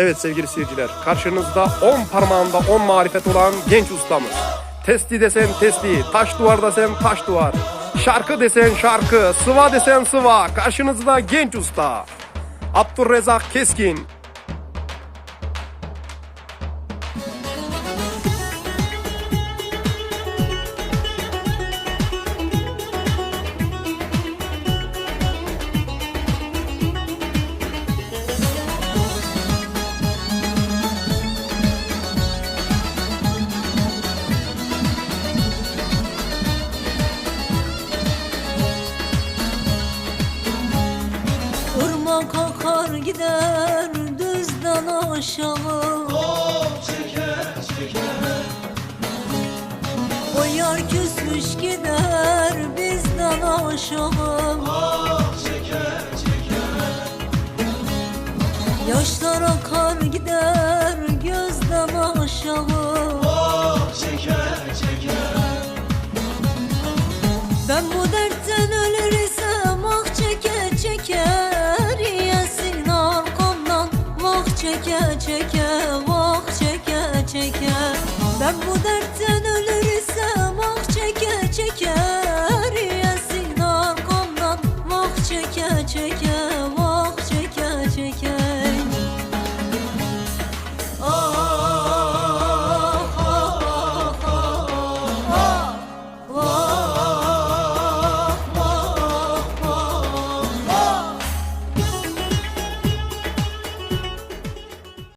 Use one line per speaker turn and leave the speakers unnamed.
Evet sevgili seyirciler, karşınızda 10 parmağında 10 marifet olan genç ustamız. Testi desen testi, taş duvar desen taş duvar. Şarkı desen şarkı, sıva desen sıva. Karşınızda genç usta. Abdurrezzak Keskin.
Irmak akar gider düzden aşağı. O yar küsmüş gider bizden aşağı. Yaşlar akar gider gözden aşağı çeke çeke vah çeke çeke Ben bu dertten ölürsem ah çeke çeke Rüyasın arkamdan vah çeke çeke